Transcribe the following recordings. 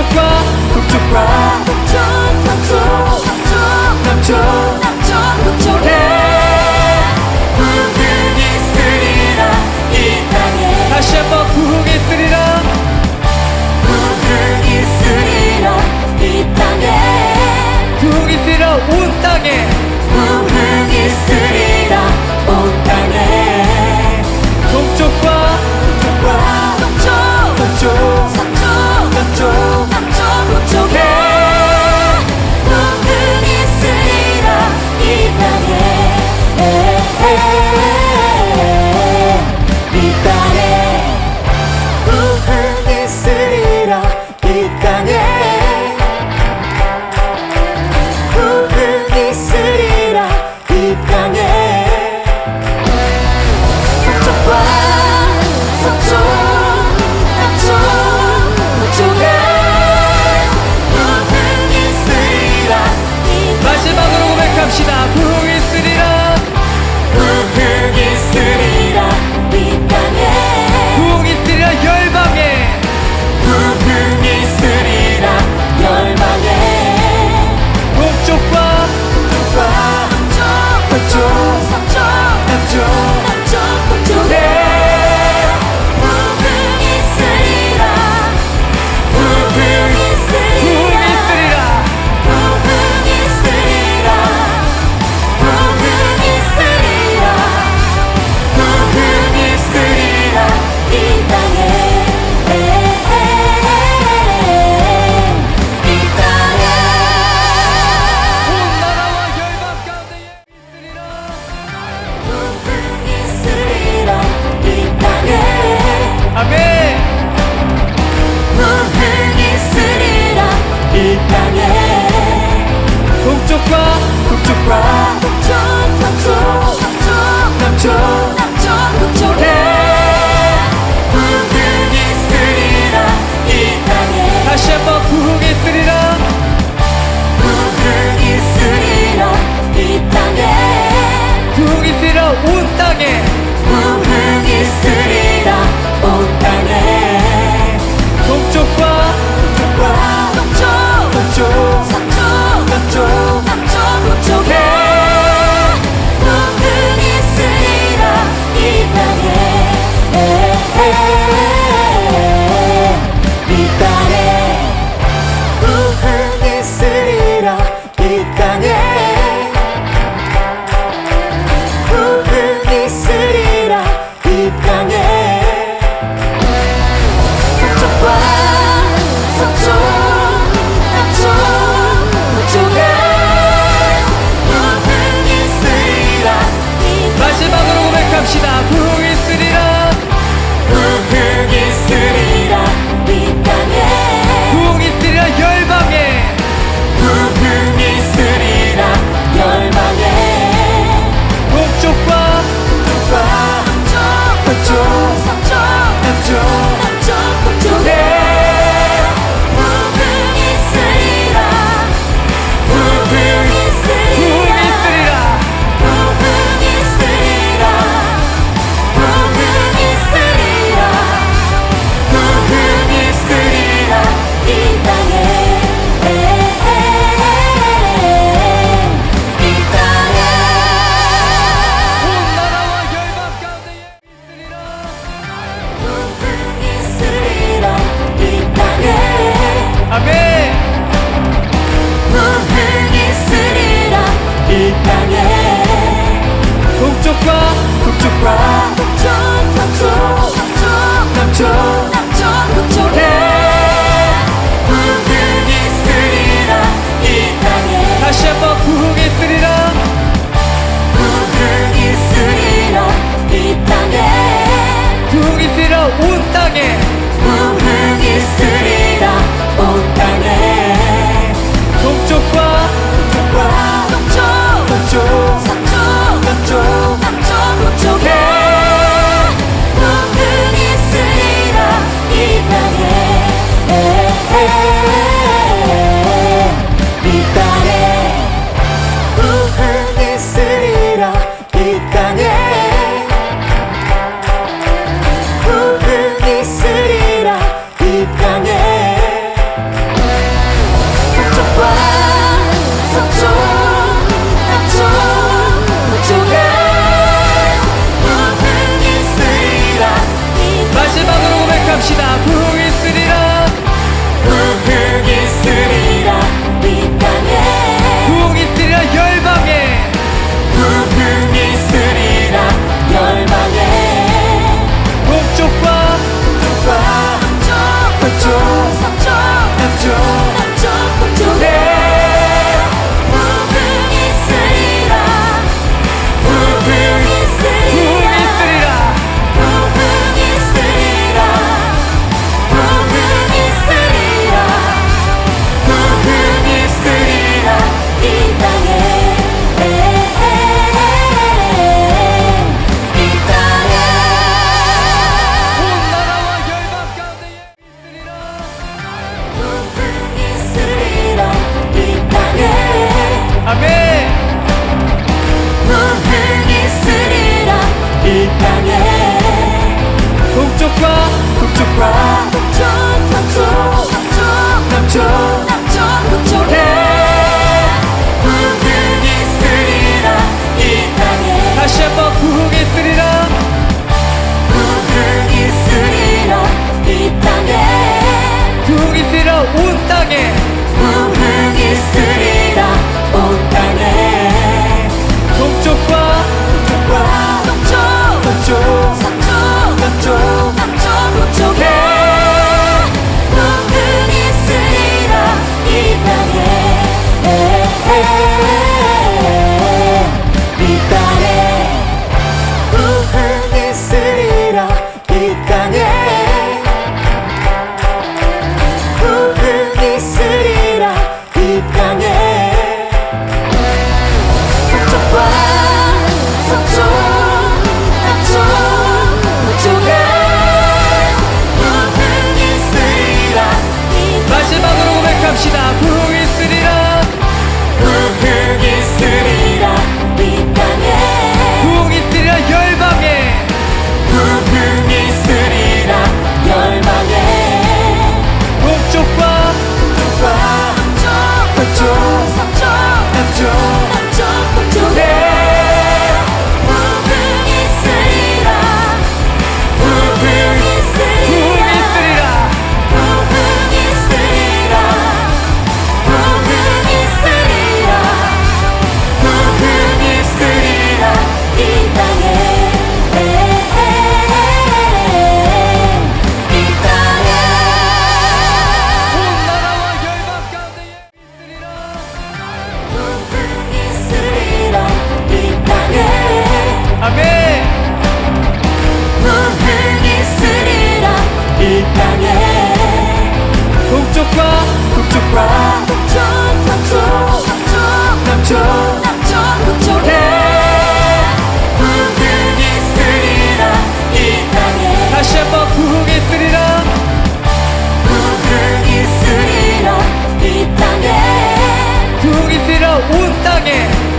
북쪽과 북쪽과 북쪽 북쪽 북쪽 남쪽 남쪽 북쪽에 구름이 쓰리라 이 땅에 다시 한번 구름이 쓰리라. 구름이 쓰리라 이 땅에 구름이 쓰리라 온 땅에. 구름이 쓰리라 땅에 왕 있으리. places 땅에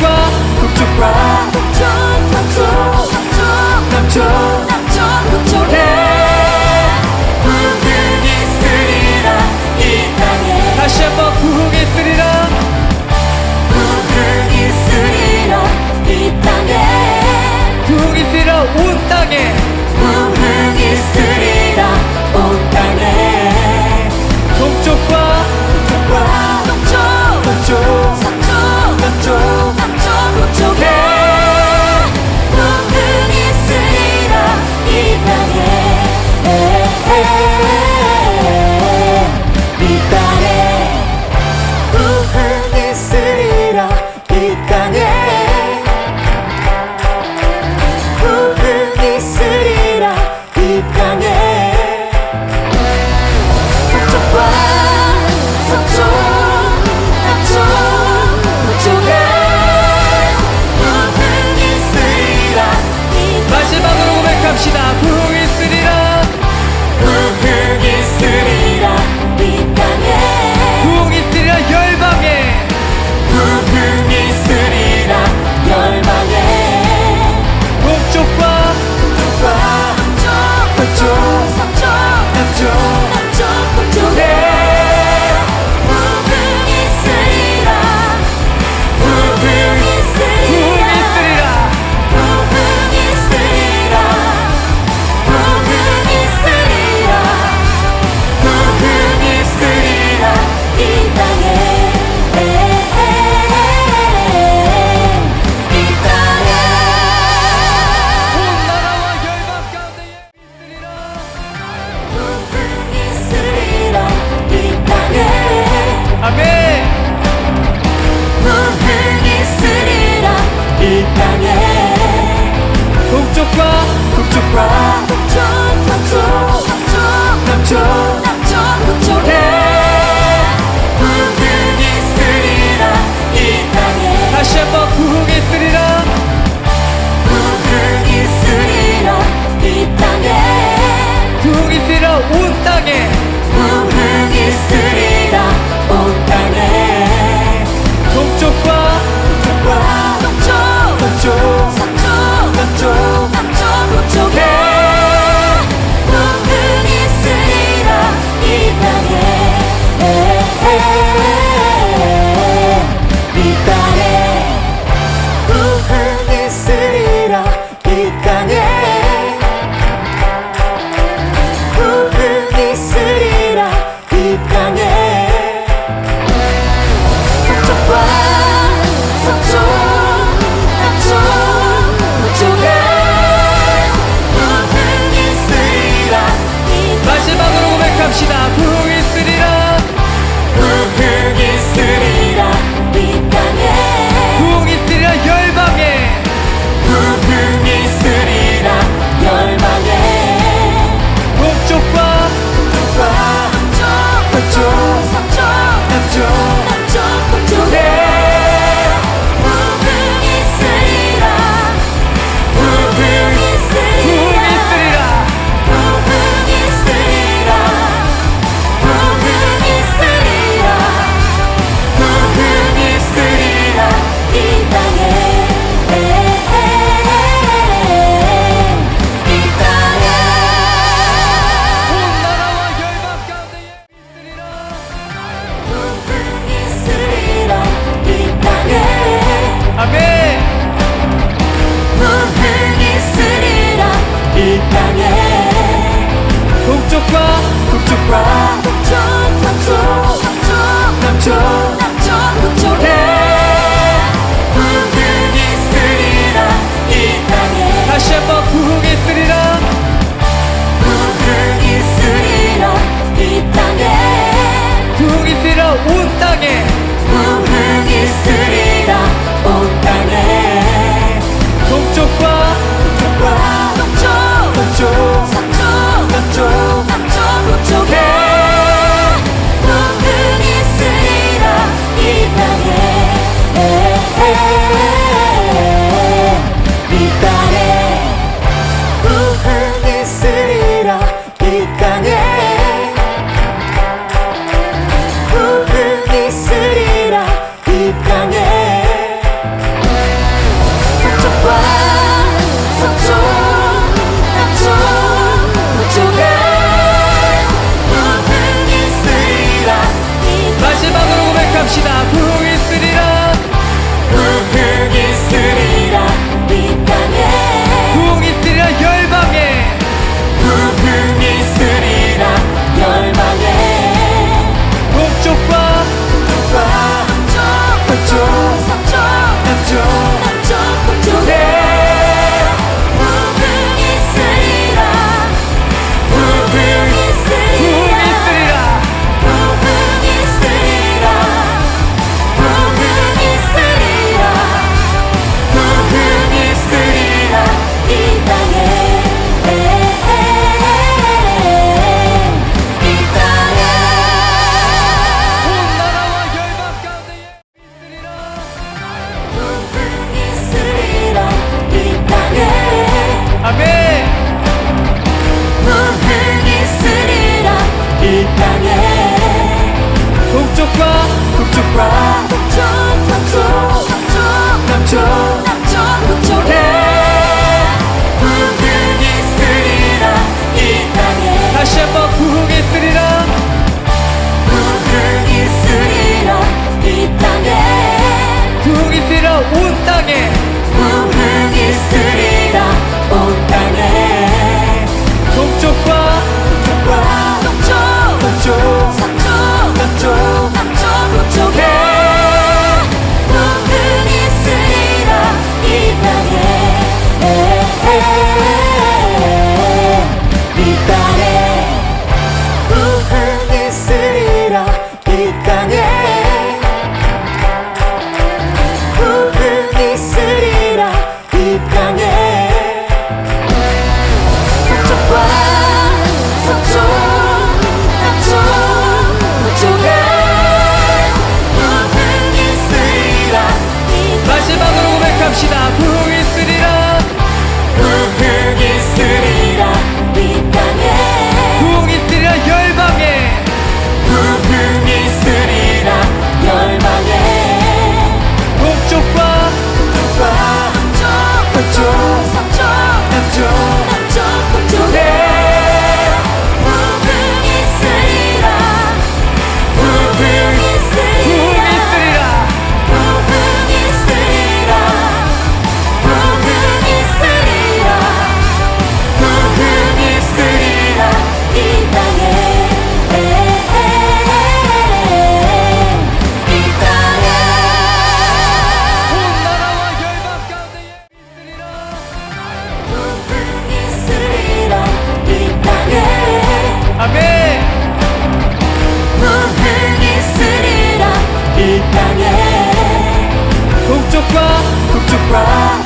북쪽과 북쪽 북쪽 남쪽 남쪽 남쪽 북쪽에 부흥이 쓰리라 이 땅에. 다시 한번 부흥이 쓰리라. 부흥이 쓰리라 이 땅에. 부흥이 쓰리라 온 땅에. 부흥이 쓰리라. 온 땅에. 평강이 있으리라 온 땅에. 동쪽과 동쪽과 동